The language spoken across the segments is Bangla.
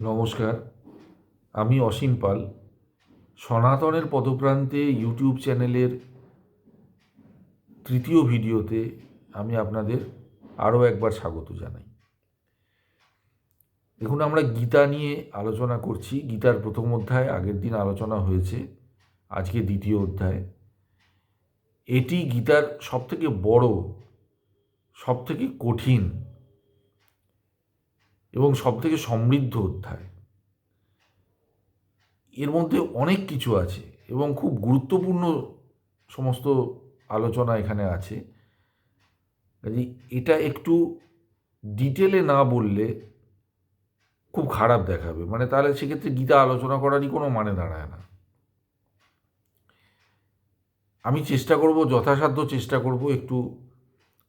নমস্কার, আমি অসীম পাল। সনাতনের পদপ্রান্তে ইউটিউব চ্যানেলের তৃতীয় ভিডিওতে আমি আপনাদের আরও একবার স্বাগত জানাই। দেখুন, আমরা গীতা নিয়ে আলোচনা করছি। গীতার প্রথম অধ্যায়, আগের দিন আলোচনা হয়েছে, আজকে দ্বিতীয় অধ্যায়। এটি গীতার সবথেকে বড়, সবথেকে কঠিন এবং সবথেকে সমৃদ্ধ অধ্যায়। এর মধ্যে অনেক কিছু আছে এবং খুব গুরুত্বপূর্ণ সমস্ত আলোচনা এখানে আছে। কাজে এটা একটু ডিটেলে না বললে খুব খারাপ দেখাবে। মানে তাহলে সেক্ষেত্রে গীতা আলোচনা করারই কোনো মানে দাঁড়ায় না। আমি চেষ্টা করব, যথাসাধ্য চেষ্টা করব একটু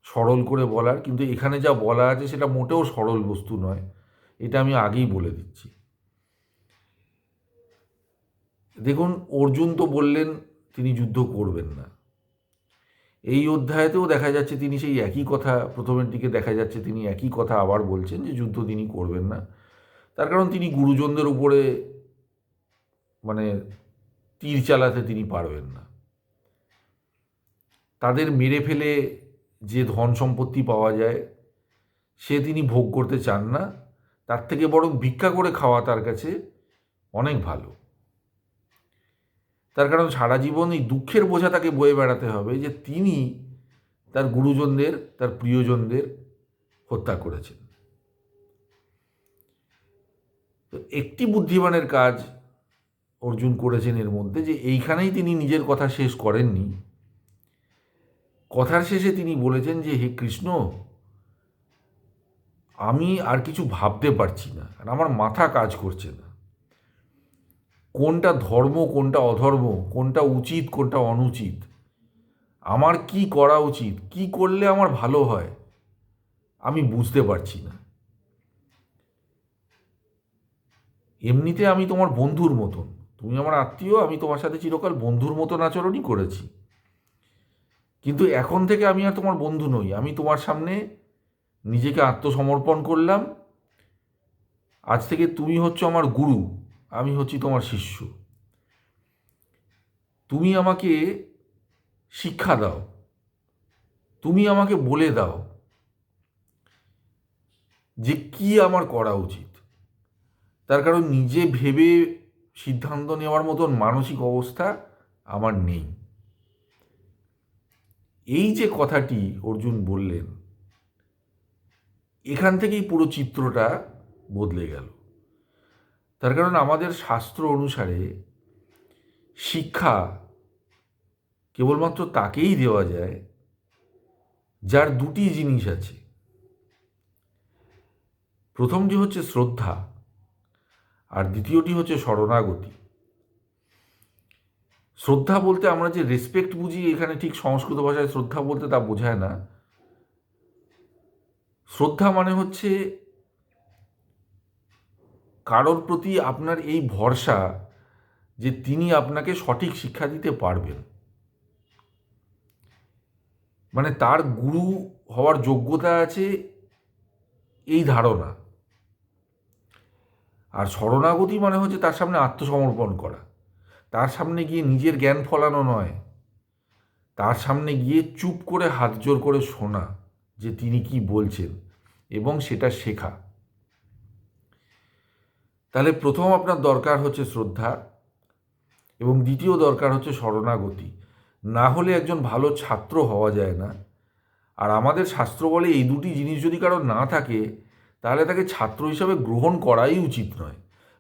সরল করে বলার, কিন্তু এখানে যা বলা আছে সেটা মোটেও সরল বস্তু নয়। এটা আমি আগেই বলে দিচ্ছি। দেখুন, অর্জুন তো বললেন তিনি যুদ্ধ করবেন না। এই অধ্যায়তেও দেখা যাচ্ছে তিনি সেই একই কথা, প্রথমের দিকে দেখা যাচ্ছে তিনি একই কথা আবার বলছেন যে যুদ্ধ তিনি করবেন না। তার কারণ তিনি গুরুজনদের উপরে মানে তীর চালাতে তিনি পারবেন না। তাদের মেরে ফেলে যে ধন সম্পত্তি পাওয়া যায়, সে তিনি ভোগ করতে চান না, তার থেকে বরং ভিক্ষা করে খাওয়া তার কাছে অনেক ভালো। তার কারণ সারা জীবন এই দুঃখের বোঝা তাকে বয়ে বেড়াতে হবে যে তিনি তার গুরুজনদের, তার প্রিয়জনদের হত্যা করেছেন। তো একটি বুদ্ধিমানের কাজ অর্জুন করেছেন এর মধ্যে যে এইখানেই তিনি নিজের কথা শেষ করেননি। কথার শেষে তিনি বলেছেন যে, হে কৃষ্ণ, আমি আর কিছু ভাবতে পারছি না, আর আমার মাথা কাজ করছে না। কোনটা ধর্ম, কোনটা অধর্ম, কোনটা উচিত, কোনটা অনুচিত? আমার কি করা উচিত? কি করলে আমার ভালো হয়? আমি বুঝতে পারছি না। এমনিতে আমি তোমার বন্ধুর মতন। তুমি আমার আত্মীয়, আমি তোমার সাথে চিরকাল বন্ধুর মতন আচরণই করেছি। কিন্তু এখন থেকে আমি আর তোমার বন্ধু নই। আমি তোমার সামনে নিজেকে আত্মসমর্পণ করলাম। আজ থেকে তুমি হচ্ছে আমার গুরু, আমি হচ্ছি তোমার শিষ্য। তুমি আমাকে শিক্ষা দাও। তুমি আমাকে বলে দাও যে কি আমার করা উচিত। তার কারণ নিজে ভেবে সিদ্ধান্ত নেওয়ার মতন মানসিক অবস্থা আমার নেই। এই যে কথাটি অর্জুন বললেন, এখান থেকেই পুরো চিত্রটা বদলে গেল। তার কারণ আমাদের শাস্ত্র অনুসারে শিক্ষা কেবলমাত্র তাকেই দেওয়া যায় যার দুটি জিনিস আছে। প্রথমটি হচ্ছে শ্রদ্ধা আর দ্বিতীয়টি হচ্ছে শরণাগতি। শ্রদ্ধা বলতে আমরা যে রেসপেক্ট বুঝি এখানে ঠিক সংস্কৃত ভাষায় শ্রদ্ধা বলতে তা বোঝায় না। শ্রদ্ধা মানে হচ্ছে কারোর প্রতি আপনার এই ভরসা যে তিনি আপনাকে সঠিক শিক্ষা দিতে পারবেন। মানে তার গুরু হওয়ার যোগ্যতা আছে এই ধারণা। আর শরণাগতি মানে হচ্ছে তার সামনে আত্মসমর্পণ করা। তার সামনে গিয়ে নিজের জ্ঞান ফলানো নয়। তার সামনে গিয়ে চুপ করে হাত জোর করে শোনা যে তিনি কি বলছেন এবং সেটা শেখা। তাহলে প্রথম আপনার দরকার হচ্ছে শ্রদ্ধা এবং দ্বিতীয় দরকার হচ্ছে শরণাগতি। না হলে একজন ভালো ছাত্র হওয়া যায় না। আর আমাদের শাস্ত্র বলে এই দুটি জিনিস যদি কারও না থাকে, তাহলে তাকে ছাত্র হিসাবে গ্রহণ করাই উচিত নয়।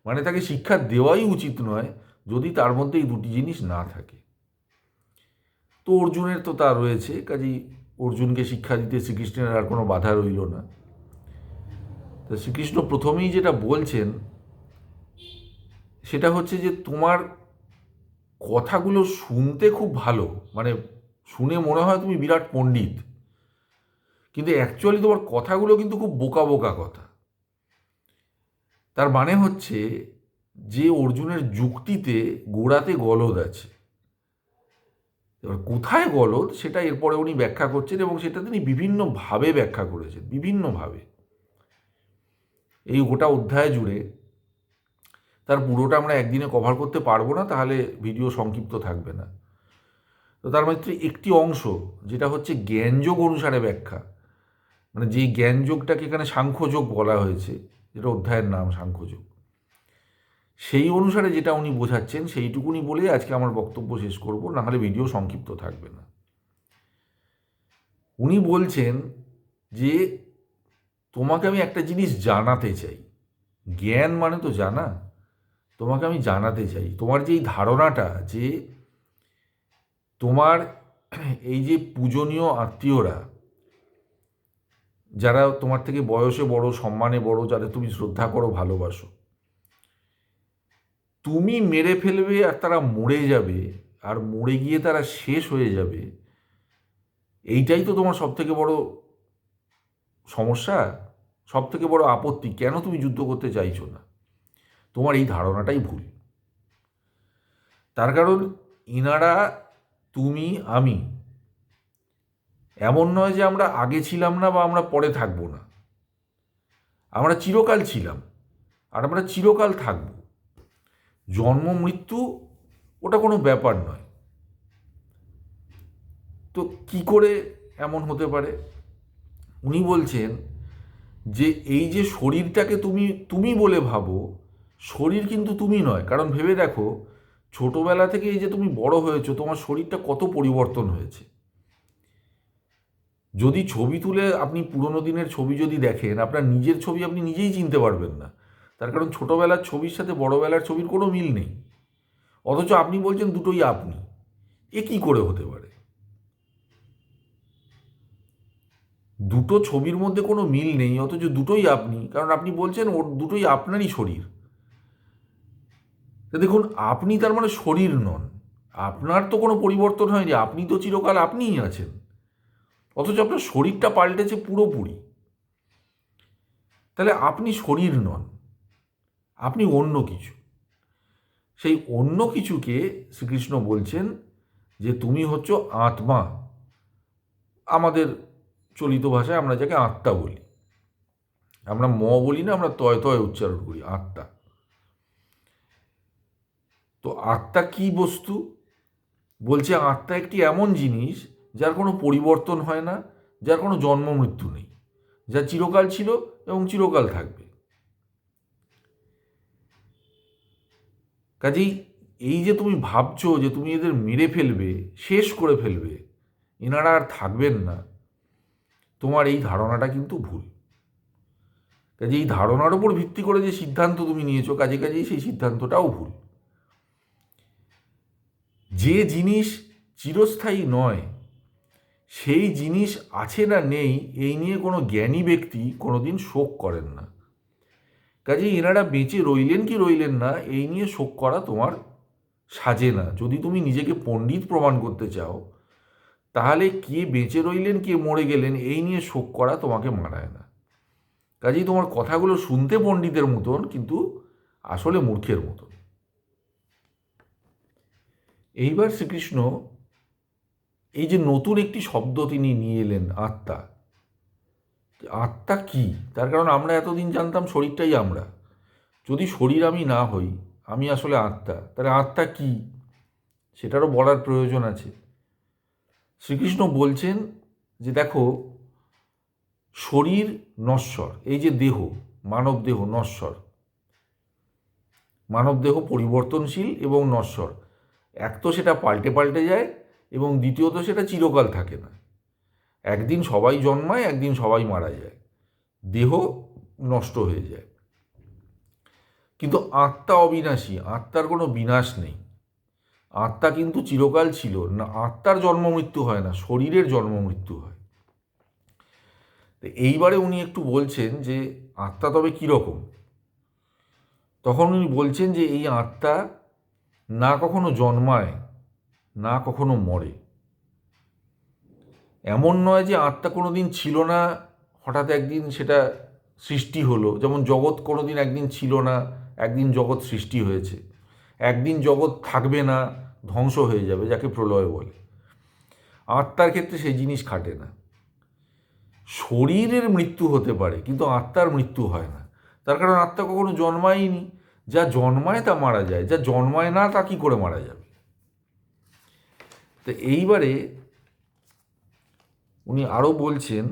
মানে তাকে শিক্ষা দেওয়াই উচিত নয় যদি তার মধ্যে এই দুটি জিনিস না থাকে। তো অর্জুনের তো তা রয়েছে, কাজেই অর্জুনকে শিক্ষা দিতে শ্রীকৃষ্ণের আর কোনো বাধা রইল না। তো শ্রীকৃষ্ণ প্রথমেই যেটা বলছেন, সেটা হচ্ছে যে তোমার কথাগুলো শুনতে খুব ভালো মানে শুনে মনে হয় তুমি বিরাট পণ্ডিত। কিন্তু অ্যাকচুয়ালি তোমার কথাগুলো কিন্তু খুব বোকা বোকা কথা। তার মানে হচ্ছে যে অর্জুনের যুক্তিতে গোড়াতে গলদ আছে। এবার কোথায় গলদ সেটা এরপরে উনি ব্যাখ্যা করছেন এবং সেটা তিনি বিভিন্নভাবে ব্যাখ্যা করেছেন, বিভিন্নভাবে। এই গোটা অধ্যায় জুড়ে তার পুরোটা আমরা একদিনে কভার করতে পারব না, তাহলে ভিডিও সংক্ষিপ্ত থাকবে না। তো তার মধ্যে একটি অংশ যেটা হচ্ছে জ্ঞানযোগ অনুসারে ব্যাখ্যা। মানে যে জ্ঞানযোগটাকে এখানে সাংখ্যযোগ বলা হয়েছে, যেটা অধ্যায়ের নাম সাংখ্যযোগ। সেই অনুসারে যেটা উনি বোঝাচ্ছেন, সেইটুকুনি বলেই আজকে আমার বক্তব্য শেষ করব, নাহলে ভিডিও সংক্ষিপ্ত থাকবে না। উনি বলছেন যে, তোমাকে আমি একটা জিনিস জানাতে চাই। জ্ঞান মানে তো জানা। তোমাকে আমি জানাতে চাই। তোমার যে এই ধারণাটা যে, তোমার এই যে পূজনীয় আত্মীয়রা, যারা তোমার থেকে বয়সে বড়, সম্মানে বড়, যাদের তুমি শ্রদ্ধা করো, ভালোবাসো তুমি মেরে ফেলবে আর তারা মরে যাবে, আর মরে গিয়ে তারা শেষ হয়ে যাবে। এইটাই তো তোমার সব থেকে বড় সমস্যা সব থেকে বড় আপত্তি। কেন তুমি যুদ্ধ করতে চাইছো না? তোমার এই ধারণাটাই ভুল। তার কারণ, ইনারা তুমি, আমি। এমন নয় যে আমরা আগে ছিলাম না বা আমরা পরে থাকব না। আমরা চিরকাল ছিলাম, আর আমরা চিরকাল থাকব। জন্ম, মৃত্যু, ওটা কোনো ব্যাপার নয়। তো কি করে এমন হতে পারে? উনি বলছেন যে, এই যে শরীরটাকে তুমি তুমি বলে ভাবো, শরীর কিন্তু তুমি নয়। কারণ ভেবে দেখো, ছোটবেলা থেকে এই যে তুমি বড় হয়েছো, তোমার শরীরটা কত পরিবর্তন হয়েছে। যদি ছবি তুলে আপনি পুরোনো দিনের ছবি যদি দেখেন, আপনার নিজের ছবি আপনি নিজেই চিনতে পারবেন না। তার কারণ ছোটোবেলার ছবির সাথে বড়োবেলার ছবির কোনো মিল নেই। অথচ আপনি বলছেন দুটোই আপনি। এ কি করে হতে পারে? দুটো ছবির মধ্যে কোনো মিল নেই, অথচ দুটোই আপনি। কারণ আপনি বলছেন ওর দুটোই আপনারই শরীর। দেখুন, আপনি তার মানে শরীর নন। আপনার তো কোনো পরিবর্তন হয়নি। আপনি তো চিরকাল আপনিই আছেন। অথচ আপনার শরীরটা পাল্টেছে পুরোপুরি। তাহলে আপনি শরীর নন। আপনি অন্য কিছু। সেই অন্য কিছুকে শ্রীকৃষ্ণ বলছেন যে তুমি হচ্ছ আত্মা। আমাদের চলিত ভাষায় আমরা যাকে আত্মা বলি। আমরা ম বলি না, আমরা তয় তয় উচ্চারণ করি, আত্মা। তো আত্মা কি বস্তু? বলছে আত্মা একটি এমন জিনিস যার কোনো পরিবর্তন হয় না, যার কোনো জন্ম মৃত্যু নেই, যা চিরকাল ছিল এবং চিরকাল থাকবে। কাজেই এই যে তুমি ভাবছ যে তুমি এদের মেরে ফেলবে, শেষ করে ফেলবে, এনারা আর থাকবেন না, তোমার এই ধারণাটা কিন্তু ভুল। কাজে এই ধারণার উপর ভিত্তি করে যে সিদ্ধান্ত তুমি নিয়েছো, কাজে কাজেই সেই সিদ্ধান্তটাও ভুল। যে জিনিস চিরস্থায়ী নয়, সেই জিনিস আছে না নেই, এই নিয়ে কোনো জ্ঞানী ব্যক্তি কোনোদিন শোক করেন না। কাজে এনারা বেঁচে রইলেন কি রইলেন না, এই নিয়ে শোক করা তোমার সাজে না। যদি তুমি নিজেকে পণ্ডিত প্রমাণ করতে চাও, তাহলে কে বেঁচে রইলেন, কে মরে গেলেন, এই নিয়ে শোক করা তোমাকে মানায় না। কাজেই তোমার কথাগুলো শুনতে পণ্ডিতের মতন, কিন্তু আসলে মূর্খের মতন। এইবার শ্রীকৃষ্ণ এই যে নতুন একটি শব্দ তিনি নিয়ে এলেন, আত্মা আত্মা কি? তার কারণ আমরা এতদিন জানতাম শরীরটাই আমরা। যদি শরীর আমি না হই, আমি আসলে আত্মা, তাহলে আত্মা কি? সেটারও বলার প্রয়োজন আছে। শ্রীকৃষ্ণ বলছেন যে দেখো, শরীর নশ্বর, এই যে দেহ, মানব দেহ, নশ্বর। মানব দেহ পরিবর্তনশীল এবং নশ্বর। এক তো সেটা পাল্টে পাল্টে যায় এবং দ্বিতীয়ত সেটা চিরকাল থাকে না। একদিন সবাই জন্মায়, একদিন সবাই মারা যায়। দেহ নষ্ট হয়ে যায়। কিন্তু আত্মা অবিনাশী, আত্মার কোনো বিনাশ নেই। আত্মা কিন্তু চিরকাল ছিল। না, আত্মার জন্ম মৃত্যু হয় না, শরীরের জন্ম মৃত্যু হয়। এইবারে উনি একটু বলছেন যে, আত্মা তবে কীরকম? তখন উনি বলছেন যে, এই আত্মা না কখনো জন্মায়, না কখনো মরে। এমন নয় যে আত্মা কোনো দিন ছিল না, হঠাৎ একদিন সেটা সৃষ্টি হলো। যেমন জগৎ কোনো দিন একদিন ছিল না, একদিন জগৎ সৃষ্টি হয়েছে। একদিন জগৎ থাকবে না, ধ্বংস হয়ে যাবে, যাকে প্রলয় বলে। আত্মার ক্ষেত্রে সেই জিনিস খাটে না। শরীরের মৃত্যু হতে পারে, কিন্তু আত্মার মৃত্যু হয় না। তার কারণ আত্মা কখনো জন্মায়নি। যা জন্মায় তা মারা যায়, যা জন্মায় না তা কি করে মারা যাবে? তো এইবারে উনি আরও বলছেন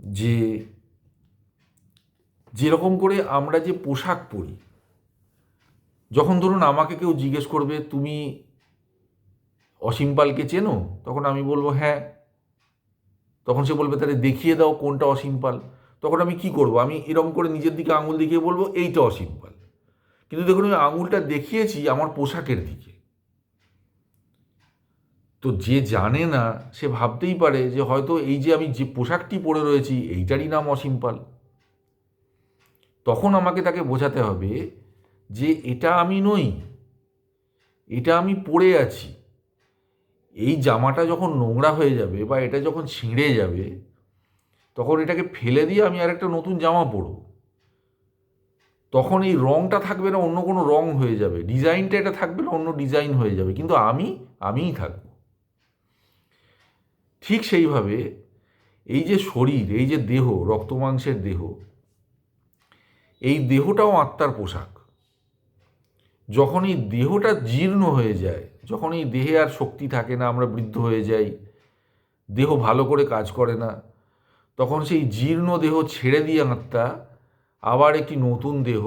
যে যেরকম করে আমরা যে পোশাক পরি, যখন ধরুন আমাকে কেউ জিজ্ঞেস করবে, তুমি অসীম পালকে চেনো? তখন আমি বলব হ্যাঁ। তখন সে বলবে, তাহলে দেখিয়ে দাও কোনটা অসীম পাল। তখন আমি কি করব? আমি এরকম করে নিজের দিকে আঙুল দেখিয়ে বলব, এইটা অসীম পাল। কিন্তু দেখুন, আমি আঙুলটা দেখিয়েছি আমার পোশাকের দিকে। তো যে জানে না, সে ভাবতেই পারে যে হয়তো এই যে আমি যে পোশাকটি পরে রয়েছি, এইটারই নাম অসীম পাল তখন আমাকে তাকে বোঝাতে হবে যে এটা আমি নই, এটা আমি পরে আছি। এই জামাটা যখন নোংরা হয়ে যাবে বা এটা যখন ছিঁড়ে যাবে, তখন এটাকে ফেলে দিয়ে আমি আর একটা নতুন জামা পরব। তখন এই রঙটা থাকবে না, অন্য কোনো রং হয়ে যাবে। ডিজাইনটা এটা থাকবে না, অন্য ডিজাইন হয়ে যাবে। কিন্তু আমি, আমিই থাকব। ঠিক সেইভাবে এই যে শরীর, এই যে দেহ, রক্ত মাংসের দেহ, এই দেহটাও আত্মার পোশাক। যখন এই দেহটা জীর্ণ হয়ে যায়, যখন এই দেহে আর শক্তি থাকে না, আমরা বৃদ্ধ হয়ে যাই, দেহ ভালো করে কাজ করে না, তখন সেই জীর্ণ দেহ ছেড়ে দিয়ে আত্মা আবার একটি নতুন দেহ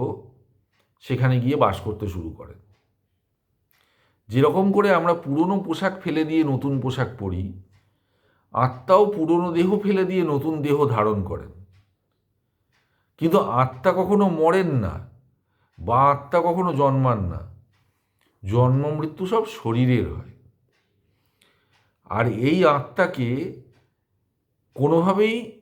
সেখানে গিয়ে বাস করতে শুরু করে। যেরকম করে আমরা পুরনো পোশাক ফেলে দিয়ে নতুন পোশাক পরি আত্মাও পুরনো দেহ ফেলে দিয়ে নতুন দেহ ধারণ করেন। কিন্তু আত্মা কখনো মরেন না, বা আত্মা কখনো জন্মান না। জন্ম, মৃত্যু সব শরীরের হয়। আর এই আত্মাকে কোনোভাবেই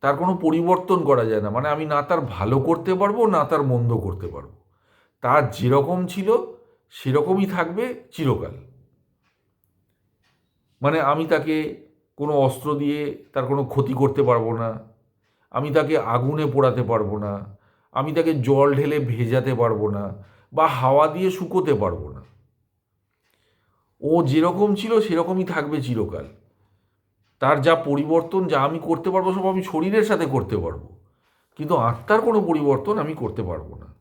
তার কোনো পরিবর্তন করা যায় না। মানে আমি না তার ভালো করতে পারব, না তার মন্দ করতে পারব। তার যেরকম ছিল, সেরকমই থাকবে চিরকাল। মানে আমি তাকে কোনো অস্ত্র দিয়ে তার কোনো ক্ষতি করতে পারব না। আমি তাকে আগুনে পোড়াতে পারব না। আমি তাকে জল ঢেলে ভেজাতে পারব না বা হাওয়া দিয়ে শুকোতে পারব না। ও যেরকম ছিল সেরকমই থাকবে চিরকাল। তার যা পরিবর্তন যা আমি করতে পারব সব আমি শরীরের সাথে করতে পারব। কিন্তু আত্মার কোনো পরিবর্তন আমি করতে পারব না।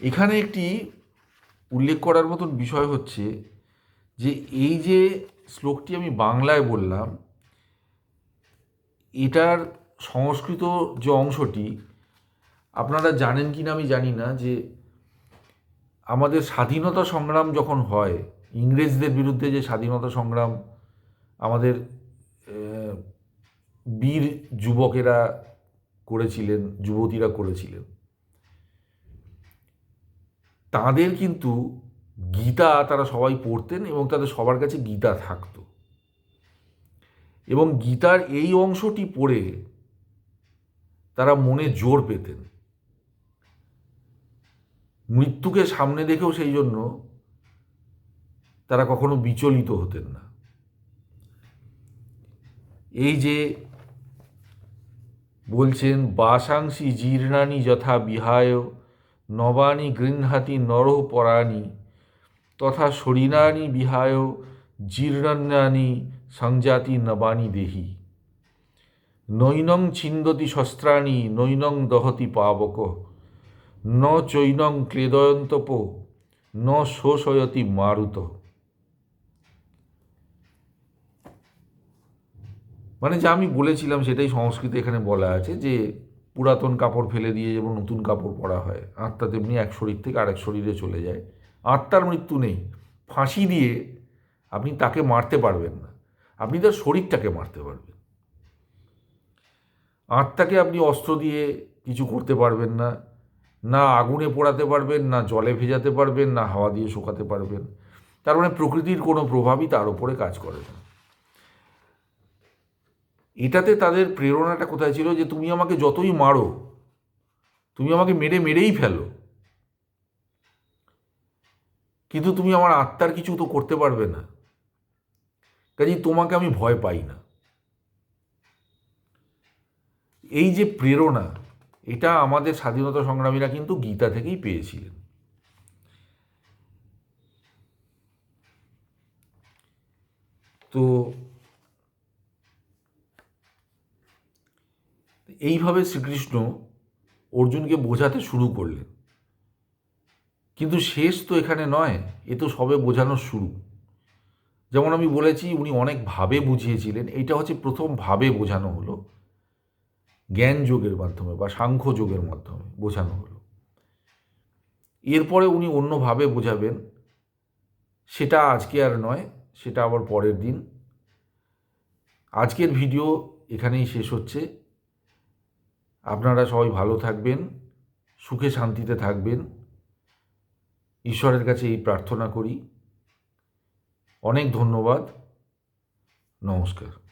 এখানে একটি উল্লেখ করার মতন বিষয় হচ্ছে যে এই যে শ্লোকটি আমি বাংলায় বললাম, এটার সংস্কৃত যে অংশটি, আপনারা জানেন কি না আমি জানি না যে আমাদের স্বাধীনতা সংগ্রাম যখন হয়, ইংরেজদের বিরুদ্ধে যে স্বাধীনতা সংগ্রাম আমাদের বীর যুবকেরা করেছিলেন, যুবতীরা করেছিলেন তাদের কিন্তু গীতা তারা সবাই পড়তেন এবং তাদের সবার কাছে গীতা থাকতো। এবং গীতার এই অংশটি পড়ে তারা মনে জোর পেতেন। মৃত্যুকে সামনে দেখেও সেই জন্য তারা কখনো বিচলিত হতেন না। এই যে বলছেন বাসাংশী জীর্ণানি যথা বিহায় নবানি গৃহাতি নরহ পরাণী, তথা শরীরানি বিহায় জীর্ণানি সংজাতি নবানি দেহি। নৈনং ছিন্দতি শস্ত্রাণি, নৈনং দহতি পাবক, ন চৈনং ক্লেদয়ন্তপ, ন শোষয়তি মারুত। মানে যা আমি বলেছিলাম সেটাই সংস্কৃতে এখানে বলা আছে যে পুরাতন কাপড় ফেলে দিয়ে যেমন নতুন কাপড় পরা হয়, আত্মা তেমনি এক শরীর থেকে আরেক শরীরে চলে যায়। আত্মার মৃত্যু নেই। ফাঁসি দিয়ে আপনি তাকে মারতে পারবেন না। আপনি তার শরীরটাকে মারতে পারবেন। আত্মাকে আপনি অস্ত্র দিয়ে কিছু করতে পারবেন না। না আগুনে পোড়াতে পারবেন, না জলে ভেজাতে পারবেন, না হাওয়া দিয়ে শুকাতে পারবেন। তার মানে প্রকৃতির কোনো প্রভাবই তার উপরে কাজ করে না। এটাতে তাদের প্রেরণাটা কোথায় ছিল যে তুমি আমাকে যতই মারো, তুমি আমাকে মেরে মেরেই ফেলো। কিন্তু তুমি আমার আত্মার কিছু তো করতে পারবে না। কাজেই তোমাকে আমি ভয় পাই না। এই যে প্রেরণা, এটা আমাদের স্বাধীনতা সংগ্রামীরা কিন্তু গীতা থেকেই পেয়েছিলেন। তো এইভাবে শ্রীকৃষ্ণ অর্জুনকে বোঝাতে শুরু করলেন। কিন্তু শেষ তো এখানে নয়, এ তো সবে বোঝানোর শুরু। যেমন আমি বলেছি, উনি অনেক ভাবে বুঝিয়েছিলেন, এইটা হচ্ছে প্রথম ভাবে বোঝানো হলো। জ্ঞান যোগের মাধ্যমে বা সাংখ্য যোগের মাধ্যমে বোঝানো হলো। এরপরে উনি অন্যভাবে বোঝাবেন, সেটা আজকে আর নয়, সেটা আবার পরের দিন। আজকের ভিডিও এখানেই শেষ হচ্ছে। আপনারা সবাই ভালো থাকবেন, সুখে শান্তিতে থাকবেন। ঈশ্বরের কাছে এই প্রার্থনা করি। অনেক ধন্যবাদ। নমস্কার।